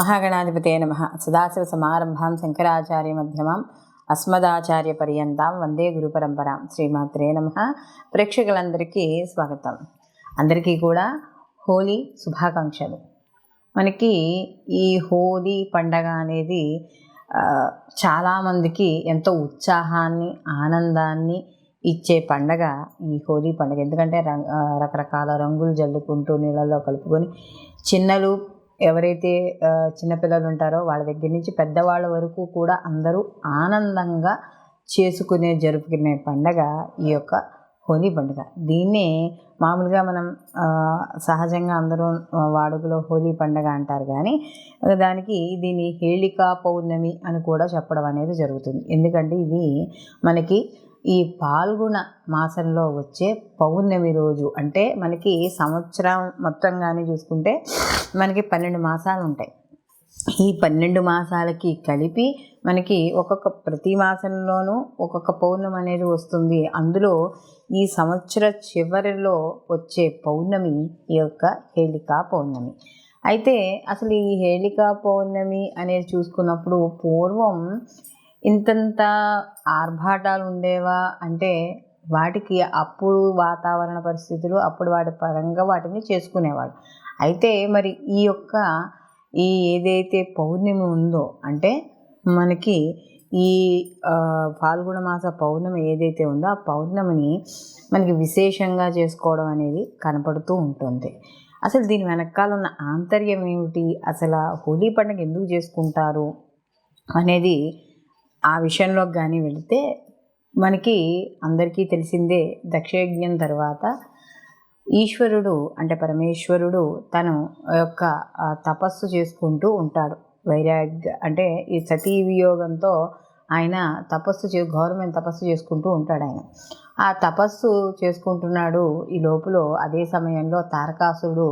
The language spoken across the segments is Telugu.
మహాగణాధిపతే నమ. సదాశివ సమారంభాం శంకరాచార్య మధ్యమాం అస్మదాచార్య పర్యంతం వందే గురు పరంపరాం. శ్రీమాత్రే నమ. ప్రేక్షకులందరికీ స్వాగతం. అందరికీ కూడా హోలీ శుభాకాంక్షలు. మనకి ఈ హోలీ పండగ అనేది చాలామందికి ఎంతో ఉత్సాహాన్ని ఆనందాన్ని ఇచ్చే పండగ ఈ హోలీ పండగ. ఎందుకంటే రంగ్ రకరకాల రంగులు జల్లుకుంటూ నీళ్ళల్లో కలుపుకొని చిన్నలు ఎవరైతే చిన్నపిల్లలు ఉంటారో వాళ్ళ దగ్గర నుంచి పెద్దవాళ్ళ వరకు కూడా అందరూ ఆనందంగా చేసుకునే జరుపుకునే పండగ ఈ యొక్క హోలీ పండుగ. దీన్నే మామూలుగా మనం సహజంగా అందరూ వాడుకలో హోలీ పండుగ అంటారు కానీ దానికి దీన్ని హేళికా పౌర్ణమి అని కూడా చెప్పడం అనేది జరుగుతుంది. ఎందుకంటే ఇది మనకి ఈ పాల్గొన మాసంలో వచ్చే పౌర్ణమి రోజు అంటే మనకి సంవత్సరం మొత్తం కానీ చూసుకుంటే మనకి పన్నెండు మాసాలు ఉంటాయి. ఈ పన్నెండు మాసాలకి కలిపి మనకి ఒక్కొక్క ప్రతి మాసంలోనూ ఒక్కొక్క పౌర్ణమి అనేది వస్తుంది. అందులో ఈ సంవత్సర చివరిలో వచ్చే పౌర్ణమి ఈ యొక్క హేళికా పౌర్ణమి. అయితే అసలు ఈ హేళికా పౌర్ణమి అనేది చూసుకున్నప్పుడు పూర్వం ఇంతంత ఆర్భాటాలు ఉండేవా అంటే వాటికి అప్పుడు వాతావరణ పరిస్థితులు అప్పుడు వాటి పరంగా వాటిని చేసుకునేవాడు అయితే మరి ఈ యొక్క ఈ ఏదైతే పౌర్ణమి ఉందో అంటే మనకి ఈ ఫాల్గుణ మాస పౌర్ణమి ఏదైతే ఉందో ఆ పౌర్ణమిని మనకి విశేషంగా చేసుకోవడం అనేది కనపడుతూ ఉంటుంది. అసలు దీని వెనకాల ఉన్న ఆంతర్యం ఏమిటి? అసలు హోలీ పండుగ ఎందుకు చేసుకుంటారు? అనేది ఆ విషయంలోకి కానీ వెళితే మనకి అందరికీ తెలిసిందే దక్షయజ్ఞం తర్వాత ఈశ్వరుడు అంటే పరమేశ్వరుడు తను యొక్క తపస్సు చేసుకుంటూ ఉంటాడు. వైరాగ్య అంటే ఈ సతీ వియోగంతో ఆయన తపస్సు చే ఘోరమైన తపస్సు చేసుకుంటూ ఉంటాడు ఆయన. ఆ తపస్సు చేసుకుంటున్నాడు ఈ లోపల అదే సమయంలో తారకాసుడు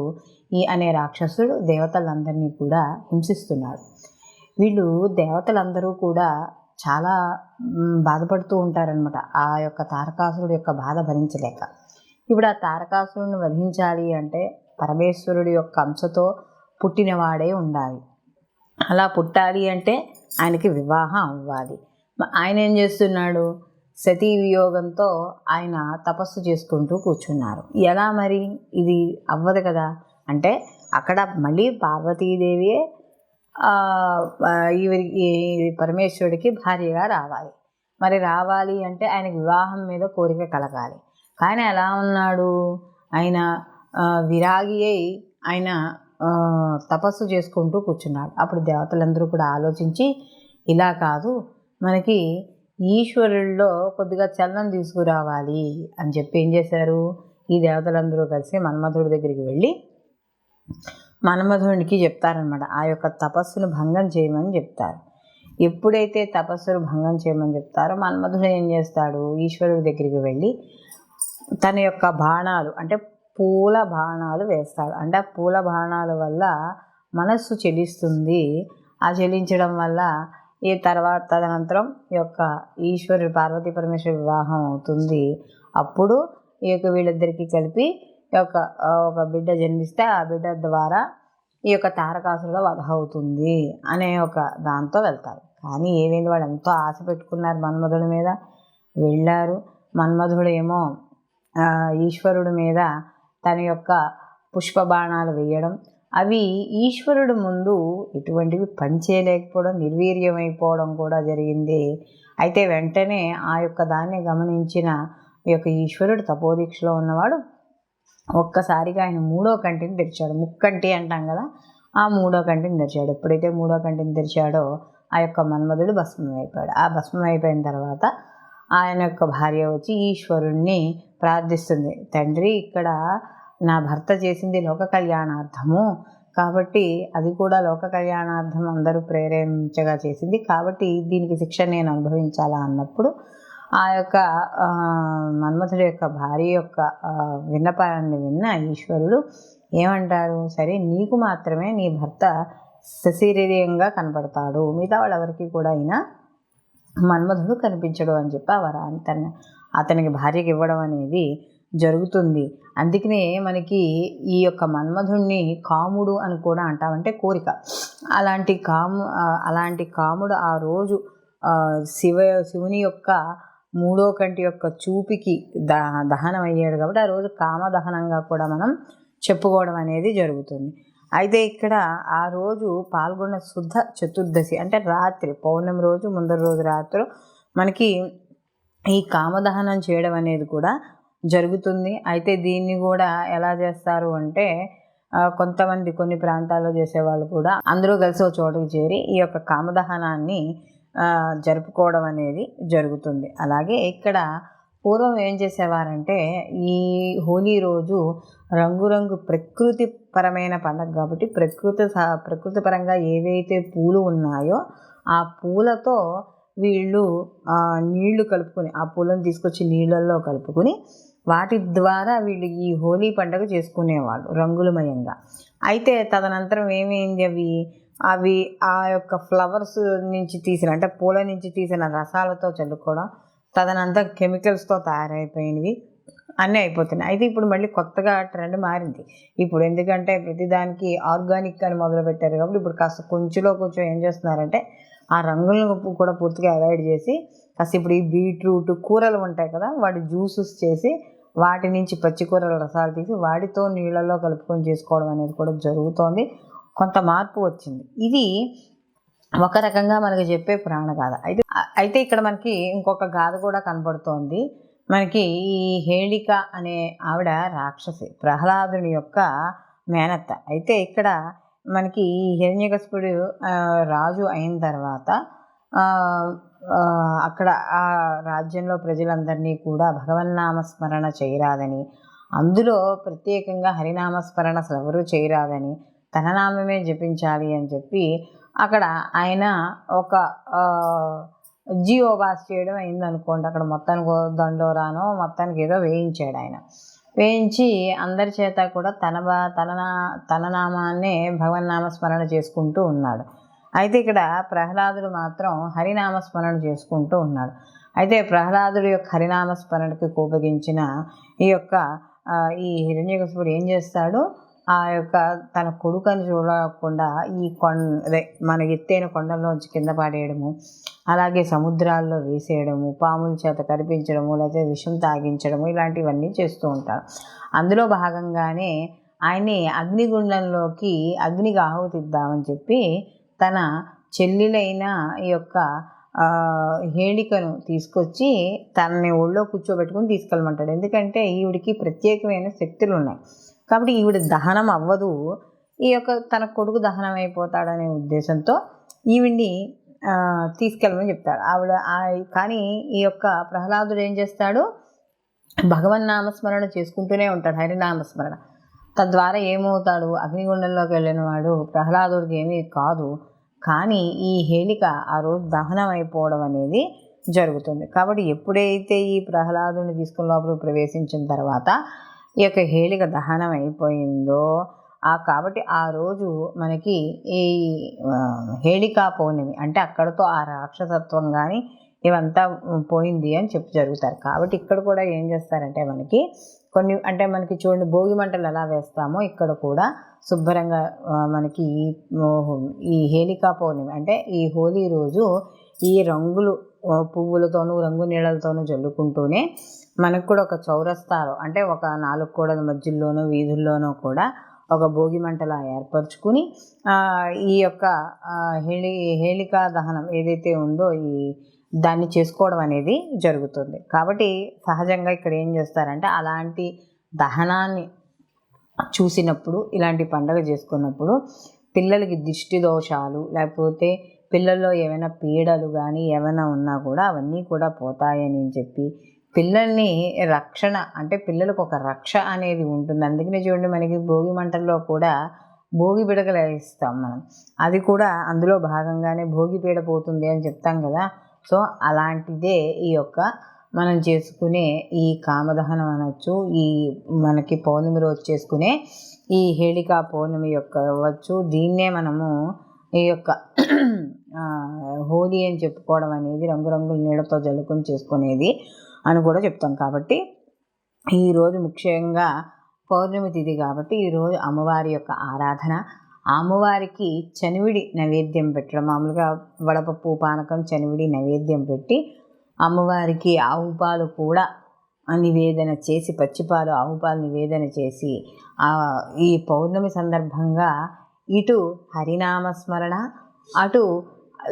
ఈ అనే రాక్షసుడు దేవతలందరినీ కూడా హింసిస్తున్నాడు. వీళ్ళు దేవతలందరూ కూడా చాలా బాధపడుతూ ఉంటారనమాట ఆ యొక్క తారకాసురుడు యొక్క బాధ భరించలేక. ఇప్పుడు ఆ తారకాసురుడిని వధించాలి అంటే పరమేశ్వరుడి యొక్క అంశతో పుట్టినవాడే ఉండాలి. అలా పుట్టాలి అంటే ఆయనకి వివాహం అవ్వాలి. ఆయన ఏం చేస్తున్నాడు? సతీ వియోగంతో ఆయన తపస్సు చేసుకుంటూ కూర్చున్నారు. ఎలా మరి? ఇది అవ్వదు కదా. అంటే అక్కడ మళ్ళీ పార్వతీదేవియే ఈ పరమేశ్వరుడికి భార్యగా రావాలి. మరి రావాలి అంటే ఆయనకి వివాహం మీద కోరిక కలగాలి. కానీ ఎలా ఉన్నాడు? ఆయన విరాగి అయి ఆయన తపస్సు చేసుకుంటూ కూర్చున్నాడు. అప్పుడు దేవతలందరూ కూడా ఆలోచించి ఇలా కాదు మనకి ఈశ్వరుల్లో కొద్దిగా చలనం తీసుకురావాలి అని చెప్పి ఏం చేశారు? ఈ దేవతలందరూ కలిసి మన్మధుడి దగ్గరికి వెళ్ళి మన్మధుడికి చెప్తారనమాట ఆ యొక్క తపస్సును భంగం చేయమని చెప్తారు. ఎప్పుడైతే తపస్సును భంగం చేయమని చెప్తారో మన్మధుడు ఏం చేస్తాడు? ఈశ్వరుడి దగ్గరికి వెళ్ళి తన యొక్క బాణాలు అంటే పూల బాణాలు వేస్తాడు. అంటే ఆ పూల బాణాల వల్ల మనస్సు చెలిస్తుంది. ఆ చెలించడం వల్ల ఈ తర్వాత తదనంతరం ఈ యొక్క ఈశ్వరుడు పార్వతీ పరమేశ్వర వివాహం అవుతుంది. అప్పుడు ఈ యొక్క వీళ్ళిద్దరికీ కలిపి యొక్క ఒక బిడ్డ జన్మిస్తే ఆ బిడ్డ ద్వారా ఈ యొక్క తారకాసురుడు వధ అవుతుంది అనే ఒక దాంతో వెళ్తారు. కానీ ఏమైంది? వాడు ఎంతో ఆశ పెట్టుకున్నారు మన్మధుడి మీద. వెళ్ళారు. మన్మధుడు ఏమో ఈశ్వరుడి మీద తన యొక్క పుష్ప బాణాలు వేయడం. అవి ఈశ్వరుడు ముందు ఎటువంటివి పనిచేయలేకపోవడం నిర్వీర్యమైపోవడం కూడా జరిగింది. అయితే వెంటనే ఆ యొక్క దాన్ని గమనించిన ఈ యొక్క ఈశ్వరుడు తపోదీక్షలో ఉన్నవాడు ఒక్కసారిగా ఆయన మూడో కంటిని తెరిచాడు. ముక్కంటి అంటాం కదా ఆ మూడో కంటిని తెరిచాడు. ఎప్పుడైతే మూడో కంటిని తెరిచాడో ఆ యొక్క మన్మధుడు భస్మం అయిపోయాడు. ఆ భస్మం అయిపోయిన తర్వాత ఆయన యొక్క భార్య వచ్చి ఈశ్వరుణ్ణి ప్రార్థిస్తుంది. తండ్రి ఇక్కడ నా భర్త చేసింది లోక కళ్యాణార్థము. కాబట్టి అది కూడా లోక కళ్యాణార్థం అందరూ ప్రేరేపించగా చేసింది. కాబట్టి దీనికి శిక్ష నేను అనుభవించాలా? అన్నప్పుడు ఆ యొక్క మన్మథుడి యొక్క భార్య యొక్క విన్నపాన్ని విన్న ఈశ్వరుడు ఏమంటారు? సరే నీకు మాత్రమే నీ భర్త సశరీరంగా కనపడతాడు. మిగతా వాళ్ళెవరికి కూడా అయినా మన్మధుడు కనిపించడు అని చెప్పి ఆ వరాన్ని తన అతనికి భార్యకి ఇవ్వడం అనేది జరుగుతుంది. అందుకనే మనకి ఈ యొక్క మన్మధుణ్ణి కాముడు అని కూడా అంటామంటే కోరిక. అలాంటి కాము అలాంటి కాముడు ఆ రోజు శివ శివుని యొక్క మూడో కంటి యొక్క చూపికి ద దహనం అయ్యాడు కాబట్టి ఆ రోజు కామదహనంగా కూడా మనం చెప్పుకోవడం అనేది జరుగుతుంది. అయితే ఇక్కడ ఆ రోజు పాల్గొన్న శుద్ధ చతుర్దశి అంటే రాత్రి పౌర్ణమి రోజు ముందర రోజు రాత్రి మనకి ఈ కామదహనం చేయడం అనేది కూడా జరుగుతుంది. అయితే దీన్ని కూడా ఎలా చేస్తారు అంటే కొంతమంది కొన్ని ప్రాంతాల్లో చేసేవాళ్ళు కూడా అందరూ కలిసి ఒక చోటుకు చేరి ఈ యొక్క కామదహనాన్ని జరుపుకోవడం అనేది జరుగుతుంది. అలాగే ఇక్కడ పూర్వం ఏం చేసేవారంటే ఈ హోలీ రోజు రంగురంగు ప్రకృతి పరమైన పండగ కాబట్టి ప్రకృతి ప్రకృతి పరంగా ఏవైతే పూలు ఉన్నాయో ఆ పూలతో వీళ్ళు నీళ్ళు కలుపుకొని ఆ పూలను తీసుకొచ్చి నీళ్ళల్లో కలుపుకొని వాటి ద్వారా వీళ్ళు ఈ హోలీ పండుగ చేసుకునేవాళ్ళు రంగులమయంగా. అయితే తదనంతరం ఏమైంది అవి? అవి ఆ యొక్క ఫ్లవర్స్ నుంచి తీసిన అంటే పూల నుంచి తీసిన రసాలతో చల్లుకోవడం తదనంతా కెమికల్స్తో తయారైపోయినవి అన్నీ అయిపోతున్నాయి. అయితే ఇప్పుడు మళ్ళీ కొత్తగా ట్రెండ్ మారింది. ఇప్పుడు ఎందుకంటే ప్రతిదానికి ఆర్గానిక్ అని మొదలు పెట్టారు కాబట్టి ఇప్పుడు కాస్త కొంచెంలో కొంచెం ఏం చేస్తున్నారంటే ఆ రంగులను కూడా పూర్తిగా అవాయిడ్ చేసి కాస్త ఇప్పుడు ఈ బీట్రూట్ కూరలు ఉంటాయి కదా వాటి జ్యూసెస్ చేసి వాటి నుంచి పచ్చి కూరల రసాలు తీసి వాటితో నీళ్ళల్లో కలుపుకొని చేసుకోవడం అనేది కూడా జరుగుతోంది. కొంత మార్పు వచ్చింది. ఇది ఒక రకంగా మనకి చెప్పే పురాణ గాథ. అయితే అయితే ఇక్కడ మనకి ఇంకొక గాథ కూడా కనబడుతోంది. మనకి ఈ హేళిక అనే ఆవిడ రాక్షసి ప్రహ్లాదుని యొక్క మేనత్త. అయితే ఇక్కడ మనకి ఈ హిరణ్యకశిపుడు రాజు అయిన తర్వాత అక్కడ ఆ రాజ్యంలో ప్రజలందరినీ కూడా భగవన్నామస్మరణ చేయరాదని అందులో ప్రత్యేకంగా హరినామస్మరణ అసలు ఎవరూ చేయరాదని తన నామమే జపించాలి అని చెప్పి అక్కడ ఆయన ఒక జియో బాస్ చేయడం అయింది అనుకోండి. అక్కడ మొత్తానికి దండోరానో మొత్తానికి ఏదో వేయించాడు ఆయన. వేయించి అందరి చేత కూడా తన బా- తన తన నామాన్నే భగవన్నామ చేసుకుంటూ ఉన్నాడు. అయితే ఇక్కడ ప్రహ్లాదుడు మాత్రం హరినామస్మరణ చేసుకుంటూ ఉన్నాడు. అయితే ప్రహ్లాదుడి యొక్క హరినామస్మరణకి కోపగించిన ఈ యొక్క ఈ హిరణ్యకశిపుడు ఏం చేస్తాడు? ఆ యొక్క తన కొడుకని చూడకుండా ఈ కొండ అదే మన ఎత్తైన కొండల్లోంచి కింద పడేయడము అలాగే సముద్రాల్లో వేసేయడము పాముల చేత కనిపించడము లేకపోతే విషం తాగించడము ఇలాంటివన్నీ చేస్తూ ఉంటారు. అందులో భాగంగానే ఆయన్ని అగ్నిగుండంలోకి అగ్నికి ఆహుతిద్దామని చెప్పి తన చెల్లెలైన ఈ యొక్క హేళికను తీసుకొచ్చి తనని ఒళ్ళో కూర్చోబెట్టుకుని తీసుకెళ్ళమంటాడు. ఎందుకంటే ఈవిడికి ప్రత్యేకమైన శక్తులు ఉన్నాయి కాబట్టి ఈవిడ దహనం అవ్వదు. ఈ యొక్క తన కొడుకు దహనం అయిపోతాడనే ఉద్దేశంతో ఈవిడ్ని తీసుకెళ్ళమని చెప్తాడు. ఆవిడ కానీ ఈ యొక్క ప్రహ్లాదుడు ఏం చేస్తాడు? భగవన్నామస్మరణ చేసుకుంటూనే ఉంటాడు హరినామస్మరణ తద్వారా ఏమవుతాడు? అగ్నిగుండంలోకి వెళ్ళిన వాడు ప్రహ్లాదుడికి ఏమీ కాదు. కానీ ఈ హేళిక ఆ రోజు దహనం అయిపోవడం అనేది జరుగుతుంది. కాబట్టి ఎప్పుడైతే ఈ ప్రహ్లాదుని తీసుకుని లోపల ప్రవేశించిన తర్వాత ఈ యొక్క హేళిక దహనం అయిపోయిందో ఆ కాబట్టి ఆ రోజు మనకి ఈ హేళికా పౌర్ణమి అంటే అక్కడతో ఆ రాక్షసత్వం కానీ ఇవంతా పోయింది అని చెప్పి జరుగుతారు. కాబట్టి ఇక్కడ కూడా ఏం చేస్తారంటే మనకి కొన్ని అంటే మనకి చూడండి భోగి మంటలు ఎలా వేస్తామో ఇక్కడ కూడా శుభ్రంగా మనకి ఈ ఈ హేళికా పౌర్ణమి అంటే ఈ హోలీ రోజు ఈ రంగులు పువ్వులతోనూ రంగు నీళ్ళతోనూ జల్లుకుంటూనే మనకు కూడా ఒక చౌరస్తాలో అంటే ఒక నాలుగు కోడల మధ్యలోనూ వీధుల్లోనూ కూడా ఒక భోగి మంటలా ఏర్పరచుకుని ఈ యొక్క హేళి హేళికా దహనం ఏదైతే ఉందో ఈ దాన్ని చేసుకోవడం అనేది జరుగుతుంది. కాబట్టి సహజంగా ఇక్కడ ఏం చేస్తారంటే అలాంటి దహనాన్ని చూసినప్పుడు ఇలాంటి పండగ చేసుకున్నప్పుడు పిల్లలకి దిష్టి దోషాలు లేకపోతే పిల్లల్లో ఏమైనా పీడలు కానీ ఏమైనా ఉన్నా కూడా అవన్నీ కూడా పోతాయని చెప్పి పిల్లల్ని రక్షణ అంటే పిల్లలకు ఒక రక్ష అనేది ఉంటుంది. అందుకనే చూడండి మనకి భోగి మంటల్లో కూడా భోగి పిడకలు ఇస్తాం మనం. అది కూడా అందులో భాగంగానే భోగి పీడ పోతుంది అని చెప్తాం కదా. సో అలాంటిదే ఈ యొక్క మనం చేసుకునే ఈ కామదహనం అనొచ్చు ఈ మనకి పౌర్ణమి రోజు చేసుకునే ఈ హేళికా పౌర్ణమి యొక్క అవ్వచ్చు. దీన్నే మనము ఈ యొక్క హోలీ అని చెప్పుకోవడం అనేది రంగురంగుల నీళ్ళతో జల్లుకొని చేసుకునేది అని కూడా చెప్తాం. కాబట్టి ఈరోజు ముఖ్యంగా పౌర్ణమి తిథి కాబట్టి ఈరోజు అమ్మవారి యొక్క ఆరాధన. అమ్మవారికి చనివిడి నైవేద్యం పెట్టడం మామూలుగా వడపప్పు పానకం చనివిడి నైవేద్యం పెట్టి అమ్మవారికి ఆవు పాలు కూడా నివేదన చేసి పచ్చిపాలు ఆవు పాలు నివేదన చేసి ఈ పౌర్ణమి సందర్భంగా ఇటు హరినామస్మరణ అటు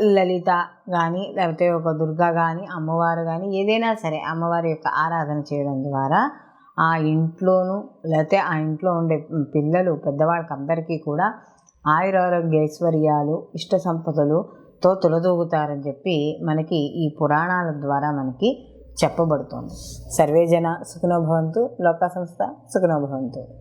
లలిత కానీ లేకపోతే ఒక దుర్గా కానీ అమ్మవారు కానీ ఏదైనా సరే అమ్మవారి యొక్క ఆరాధన చేయడం ద్వారా ఆ ఇంట్లోనూ లేకపోతే ఆ ఇంట్లో ఉండే పిల్లలు పెద్దవాళ్ళకి అందరికీ కూడా ఆయురారోగ్య ఐశ్వర్యాలు ఇష్ట సంపదలుతో తులదూగుతారని చెప్పి మనకి ఈ పురాణాల ద్వారా మనకి చెప్పబడుతోంది. సర్వేజన సుఖనోభవంతు లోక సంస్థ సుఖనోభవంతు